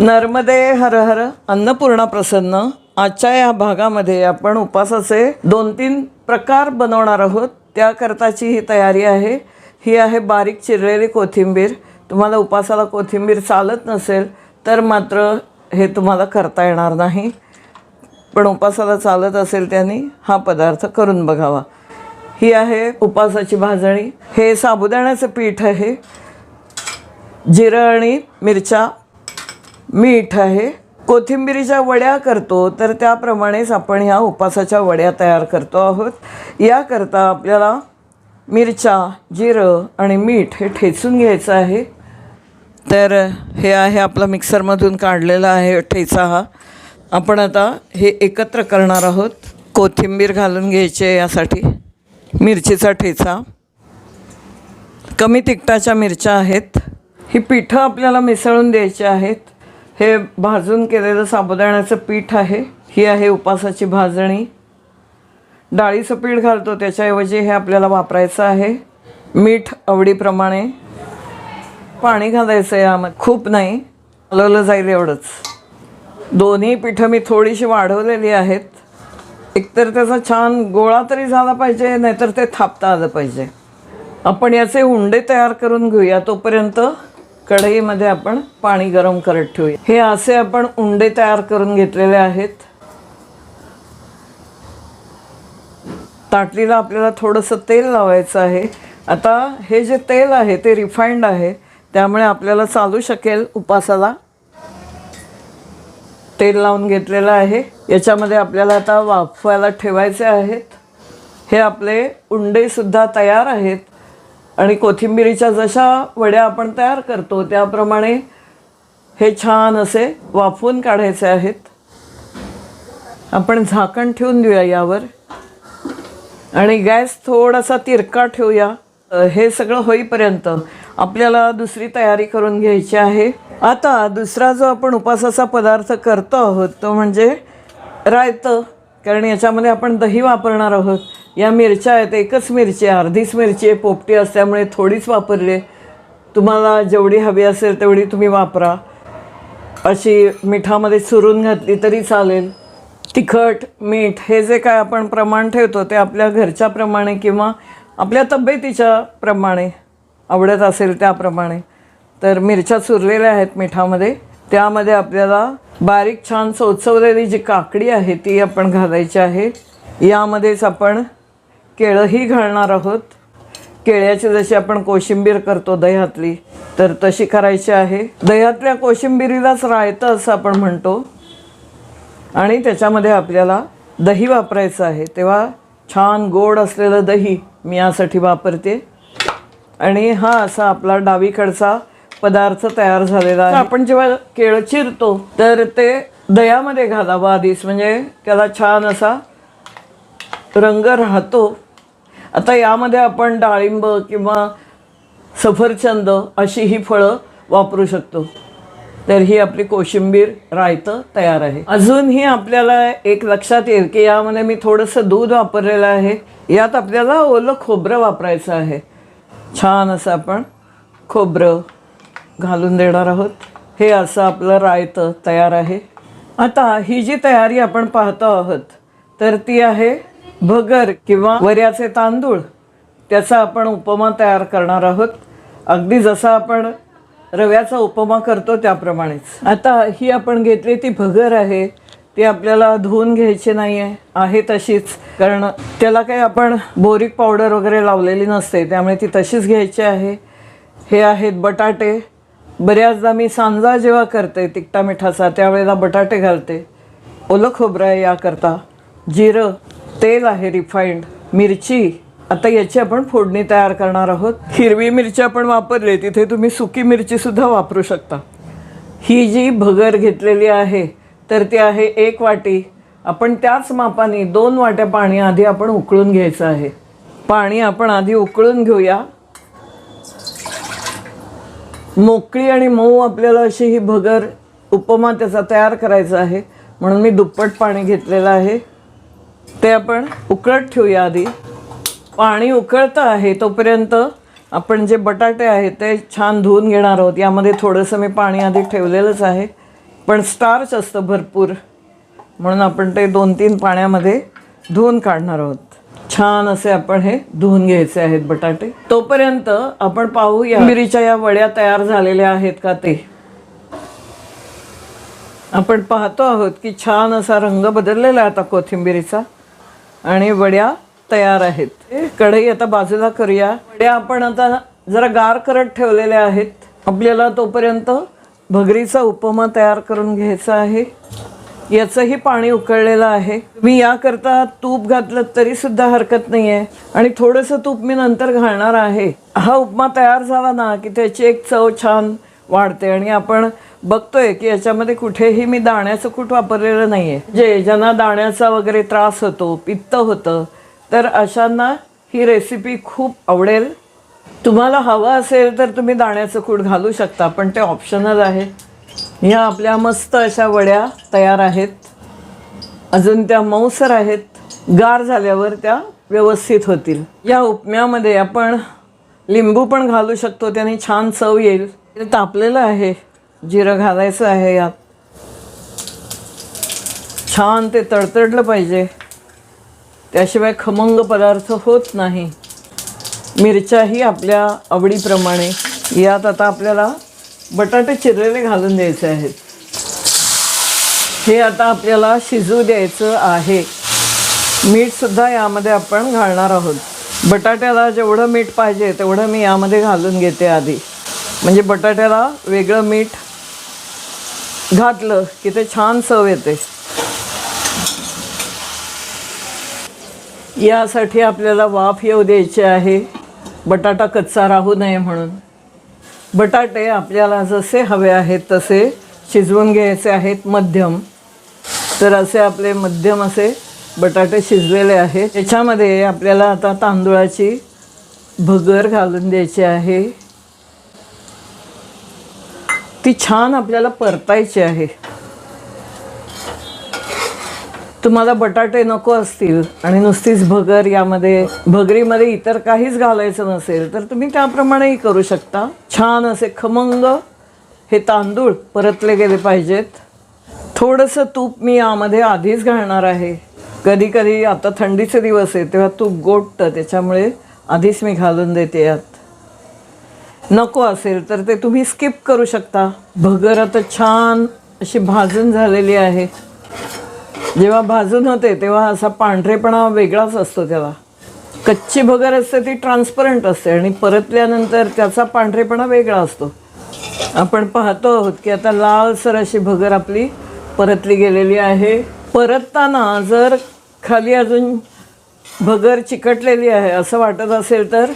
नर्मदे हर हर अन्नपूर्णा प्रसन्न. आजच्या या भागामध्ये आपण उपासाचे दोन तीन प्रकार बनवणार आहोत. त्याकरताची ही तयारी आहे. ही आहे बारीक चिरलेली कोथिंबीर. तुम्हाला उपासाला कोथिंबीर चालत नसेल तर मात्र हे तुम्हाला करता येणार नाही. पण उपासाला चालत असेल त्यांनी हा पदार्थ करून बघावा. ही आहे उपासाची भाजणी. हे साबुदाण्याचं पीठ आहे. जिरं आणि मिरच्या मीठ आहे. कोथिंबिरीच्या वड्या करतो तर त्याप्रमाणेच आपण ह्या उपासाच्या वड्या तयार करतो आहोत. याकरता आपल्याला मिरच्या जिरं आणि मीठ हे ठेचून घ्यायचं आहे. तर हे आहे आपला मिक्सरमधून काढलेला आहे ठेचा हा. आपण आता हे एकत्र करणार आहोत. कोथिंबीर घालून घ्यायची आहे यासाठी. मिरचीचा ठेचा. कमी तिखटाच्या मिरच्या आहेत. ही पिठं आपल्याला मिसळून द्यायची आहेत. हे भाजून केलेलं साबुदाण्याचं पीठ आहे. ही आहे उपासाची भाजणी. डाळीचं पीठ घालतो त्याच्याऐवजी हे आपल्याला वापरायचं आहे. मीठ आवडीप्रमाणे. पाणी घालायचं आहे यामध्ये. खूप नाही हलवलं जाईल एवढंच. दोन्ही पिठं मी थोडीशी वाढवलेली आहेत. एकतर त्याचा छान गोळा तरी झाला पाहिजे नाहीतर ते थापता आलं पाहिजे. आपण याचे हुंडे तयार करून घेऊया तोपर्यंत. कढईमध्ये आपण पाणी गरम करत ठेवूया. हे असे आपण उंडे तयार करून घेतलेले आहेत. ताटलीला आपल्याला थोडंसं तेल लावायचं आहे. आता हे जे तेल आहे ते रिफाईंड आहे. त्यामुळे आपल्याला चालू शकेल उपासाला. तेल लावून घेतलेलं आहे. याच्यामध्ये आपल्याला आता वाफवायला ठेवायचे आहेत. हे आपले उंडेसुद्धा तयार आहेत. आणि कोथिंबिरीच्या जशा वड्या आपण तयार करतो त्याप्रमाणे हे छान असे वाफवून काढायचे आहेत. आपण झाकण ठेवून देऊया यावर. आणि गॅस थोडासा तिरका ठेवूया. हे सगळं होईपर्यंत आपल्याला दुसरी तयारी करून घ्यायची आहे. आता दुसरा जो आपण उपासाचा पदार्थ करतो आहोत तो म्हणजे रायतं. कारण याच्यामध्ये आपण दही वापरणार आहोत. या मिरच्या आहेत एकच मिरची आहे अर्धीच मिरची आहे पोपटी असल्यामुळे थोडीच वापरली. तुम्हाला जेवढी हवी असेल तेवढी तुम्ही वापरा. अशी मिठामध्ये चुरून घातली तरी चालेल. तिखट मीठ हे जे काय आपण प्रमाण ठेवतो ते आपल्या घरच्याप्रमाणे किंवा आपल्या तब्येतीच्या प्रमाणे. आवडत असेल त्याप्रमाणे. तर मिरच्या चुरलेल्या आहेत मिठामध्ये. त्यामध्ये आपल्याला बारीक छान सोचवलेली जी काकडी आहे ती आपण घालायची आहे. यामध्येच आपण केळंही घालणार आहोत. केळ्याची जशी आपण कोशिंबीर करतो दह्यातली तर तशी करायची आहे. दह्यातल्या कोशिंबिरीलाच रायतं असं आपण म्हणतो. आणि त्याच्यामध्ये आपल्याला दही वापरायचं आहे. तेव्हा छान गोड असलेलं दही मी यासाठी वापरते. आणि हा असा आपला डावीकडचा पदार्थ तयार झालेला आहे. आपण जेव्हा केळं चिरतो तर ते दह्यामध्ये घालावं आधीच. म्हणजे त्याला छान असा रंग राहतो. आता यामध्ये आपण डाळिंब किंवा सफरचंद अशी ही फळं वापरू शकतो. तर ही आपली कोशिंबीर रायतं तयार आहे. अजूनही आपल्याला एक लक्षात येईल की यामध्ये मी थोडंसं दूध वापरलेलं आहे. यात आपल्याला ओलं खोबरं वापरायचं आहे. छान असं आपण खोबरं घालून देणार आहोत. हे असं आपलं रायतं तयार आहे. आता ही जी तयारी आपण पाहतो आहोत तर ती आहे भगर किंवा वऱ्याचे तांदूळ त्याचा आपण उपमा तयार करणार आहोत. अगदी जसा आपण रव्याचा उपमा करतो त्याप्रमाणेच. आता ही आपण घेतली ती भगर आहे ती आपल्याला धुवून घ्यायची नाही आहे आहे तशीच. कारण त्याला काही आपण बोरिक पावडर वगैरे लावलेली नसते त्यामुळे ती तशीच घ्यायची आहे. हे आहेत बटाटे. बऱ्याचदा मी सांजा जेव्हा करते तिकटा मिठाचा त्यावेळेला बटाटे घालते. ओलं खोबरं आहे याकरता. जिरं तेल आहे रिफाईंड मिरची. आता याची आपण फोडणी तयार करणार आहोत. हिरवी मिरची आपण वापरली तिथे तुम्ही सुकी मिरचीसुद्धा वापरू शकता. ही जी भगर घेतलेली आहे तर ती आहे एक वाटी. आपण त्याच मापाने दोन वाट्या पाणी आधी आपण उकळून घ्यायचं आहे. पाणी आपण आधी उकळून घेऊया. मोकळी आणि मऊ आपल्याला अशी ही भगर उपमा त्याचा तयार करायचा आहे. म्हणून मी दुप्पट पाणी घेतलेलं आहे. ते आपण उकळत ठेवूया आधी. पाणी उकळतं आहे तोपर्यंत आपण जे बटाटे आहेत ते छान धुवून घेणार आहोत. यामध्ये थोडंसं मी पाणी आधी ठेवलेलंच आहे. पण स्टार्च असतं भरपूर. म्हणून आपण ते दोन तीन पाण्यामध्ये धुवून काढणार आहोत. छान असे आपण हे धुवून घ्यायचे आहेत बटाटे. तोपर्यंत आपण पाहूया मिरीच्या या वड्या तयार झालेल्या आहेत का ते. आपण पाहतो आहोत की छान असा रंग बदललेला आहे आता कोथिंबिरीचा. आणि वड्या तयार आहेत. कढई आता बाजूला करूया. वड्या आपण आता जरा गार करत ठेवलेल्या आहेत. आपल्याला तोपर्यंत भगरीचा उपमा तयार करून घ्यायचा आहे. याचंही पाणी उकळलेलं आहे. मी याकरता तूप घातलं तरी सुद्धा हरकत नाही आहे आणि थोडंसं तूप मी नंतर घालणार आहे. हा उपमा तयार झाला ना की त्याची एक चव छान वाढते आणि आपण बघतोय की याच्यामध्ये कुठेही मी दाण्याचं कूट वापरलेलं नाही आहे जे ज्यांना दाण्याचा वगैरे त्रास होतो पित्त होतं तर अशांना ही रेसिपी खूप आवडेल. तुम्हाला हवं असेल तर तुम्ही दाण्याचं कूट घालू शकता पण ते ऑप्शनल आहे. ह्या आपल्या मस्त अशा वड्या तयार आहेत. अजून त्या मऊसर आहेत. गार झाल्यावर त्या व्यवस्थित होतील. या उपम्यामध्ये आपण लिंबू पण घालू शकतो त्याने छान चव येईल. तापलेलं आहे. जिरं घालायचं आहे यात. छान ते तडतडलं पाहिजे. त्याशिवाय खमंग पदार्थ होत नाही. मिरच्याही आपल्या आवडीप्रमाणे. यात आता आपल्याला बटाटे चिरलेले घालून द्यायचे आहेत. हे आता आपल्याला शिजू द्यायचं आहे. मीठसुद्धा यामध्ये आपण घालणार आहोत. बटाट्याला जेवढं मीठ पाहिजे तेवढं मी यामध्ये घालून घेते आधी. म्हणजे बटाट्याला वेगळं मीठ घातलं की ते छान चव येते. यासाठी आपल्याला वाफ येऊ द्यायची आहे. बटाटा कच्चा राहू नये म्हणून. बटाटे आपल्याला जसे हवे आहेत तसे शिजवून घ्यायचे आहेत मध्यम. तर असे आपले मध्यम असे बटाटे शिजलेले आहेत. त्याच्यामध्ये आपल्याला आता तांदूळाची भगर घालून द्यायची आहे. ती छान आपल्याला परतायची आहे. तुम्हाला बटाटे नको असतील आणि नुसतीच भगर यामध्ये भगरीमध्ये इतर काहीच घालायचं नसेल तर तुम्ही त्याप्रमाणेही करू शकता. छान असे खमंग हे तांदूळ परतले गेले पाहिजेत. थोडंसं तूप मी यामध्ये आधीच घालणार आहे. कधी कधी आता थंडीचे दिवस आहे तेव्हा तूप गोठतं त्याच्यामुळे आधीच मी घालून देते यात. नको असेल तर ते तुम्ही स्किप करू शकता. भगर आता छान अशी भाजून झालेली आहे. जेव्हा भाजून होते तेव्हा असा पांढरेपणा वेगळाच असतो त्याला. कच्ची भगर असते ती ट्रान्सपरंट असते आणि परतल्यानंतर त्याचा पांढरेपणा वेगळा असतो. आपण पाहतो आहोत की आता लालसर अशी भगर आपली परतली गेलेली आहे. परतताना जर खाली अजून भगर चिकटलेली आहे असं वाटत असेल तर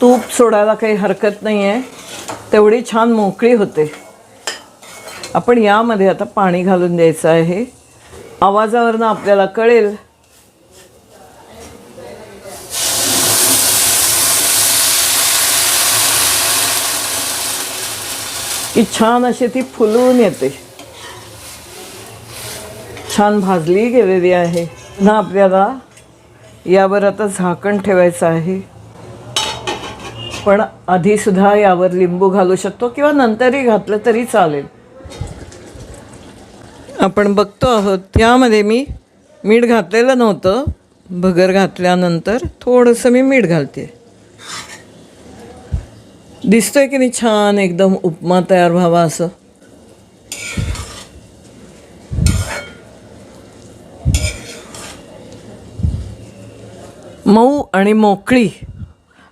तूप सोडायला काही हरकत नाही आहे तेवढी छान मोकळी होते. आपण यामध्ये आता पाणी घालून द्यायचं आहे. आवाजावरनं आपल्याला कळेल. की छान अशी ती फुलून येते. छान भाजली गेलेली आहे. ना आपल्याला यावर आता झाकण ठेवायचं आहे. पण आधीसुद्धा यावर लिंबू घालू शकतो किंवा नंतरही घातलं तरी चालेल. आपण बघतो आहोत त्यामध्ये मी मीठ घातलेलं नव्हतं. भगर घातल्यानंतर थोडंसं मी मीठ घालते. दिसतोय की नाही छान एकदम उपमा तयार व्हावा असं? मऊ आणि मोकळी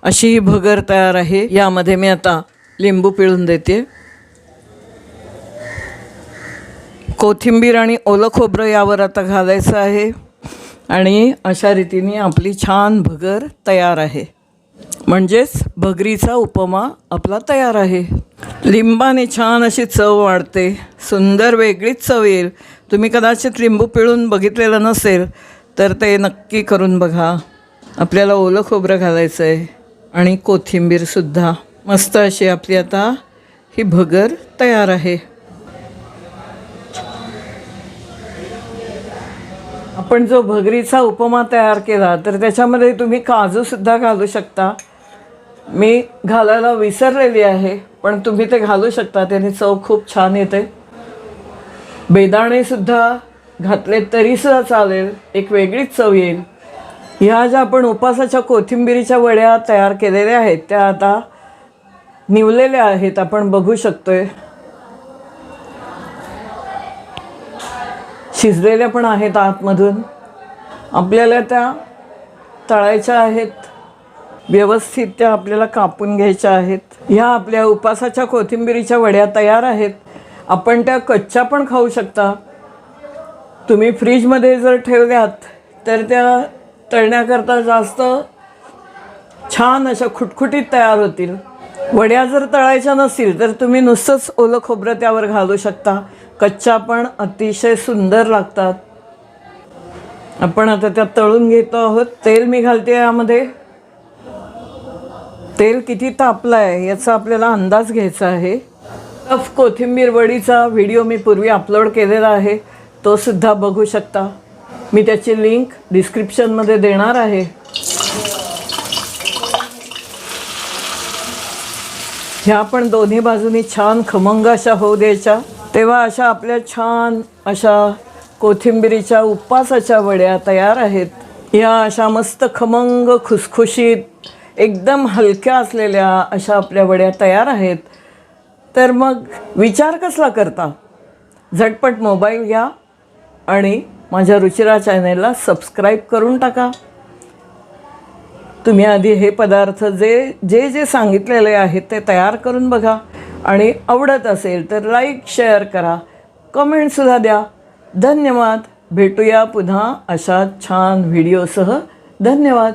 अशी ही भगर तयार आहे. यामध्ये मी आता लिंबू पिळून देते. कोथिंबीर आणि ओलं खोबरं यावर आता घालायचं आहे. आणि अशा रीतीने आपली छान भगर तयार आहे. म्हणजेच भगरीचा उपमा आपला तयार आहे. लिंबाने छान अशी चव वाढते. सुंदर वेगळीच चव येईल. तुम्ही कदाचित लिंबू पिळून बघितलेलं नसेल तर ते नक्की करून बघा. आपल्याला ओलं खोबरं घालायचं आहे आणि कोथिंबीरसुद्धा मस्त अशी आपली आता ही भगर तयार आहे. आपण जो भगरीचा उपमा तयार केला तर त्याच्यामध्ये तुम्ही काजूसुद्धा घालू शकता. मी घालायला विसरलेली आहे पण तुम्ही ते घालू शकता. त्याने चव खूप छान येते. बेदाणेसुद्धा घातले तरीसुद्धा चालेल. एक वेगळीच चव येईल. ह्या ज्या आपण उपासाच्या कोथिंबिरीच्या वड्या तयार केलेल्या आहेत. त्या आता निवलेल्या आहेत. आपण बघू शकतोय. शिजलेल्या पण आहेत आतमधून. आपल्याला त्या तळायच्या आहेत. व्यवस्थित त्या आपल्याला कापून घ्यायच्या आहेत. ह्या आपल्या उपासाच्या कोथिंबिरीच्या वड्या तयार आहेत. आपण त्या कच्च्या पण खाऊ शकता. तुम्ही फ्रीजमध्ये जर ठेवल्यात तर त्या तळण्याकरता जास्त छान अशा खुटखुटीत तयार होतील. वड्या जर तळायच्या नसतील तर तुम्ही नुसतंच ओलं खोबरं त्यावर घालू शकता. कच्च्या पण अतिशय सुंदर लागतात. आपण आता त्या तळून घेतो आहोत. तेल मी घालते यामध्ये. तेल किती तापलं आहे याचा आपल्याला अंदाज घ्यायचा आहे. टफ कोथिंबीर वडीचा व्हिडिओ मी पूर्वी अपलोड केलेला आहे. तो सुद्धा बघू शकता. मी त्याची लिंक डिस्क्रिप्शनमध्ये देणार आहे. ह्या पण दोन्ही बाजूनी छान खमंग अशा होऊ द्यायच्या. तेव्हा अशा आपल्या छान अशा कोथिंबिरीच्या उपासाच्या वड्या तयार आहेत. या अशा मस्त खमंग खुसखुशीत एकदम हलक्या असलेल्या अशा आपल्या वड्या तयार आहेत. तर मग विचार कसला करता? झटपट मोबाईल घ्या आणि माझ्या रुचिरा चॅनेलला सबस्क्राईब करून टाका. तुम्ही आधी हे पदार्थ जे जे जे सांगितलेले आहेत ते तयार करून बघा. आणि आवडत असेल तर लाईक शेअर करा. कमेंटसुद्धा द्या. धन्यवाद. भेटूया पुन्हा अशा छान व्हिडिओसह. धन्यवाद.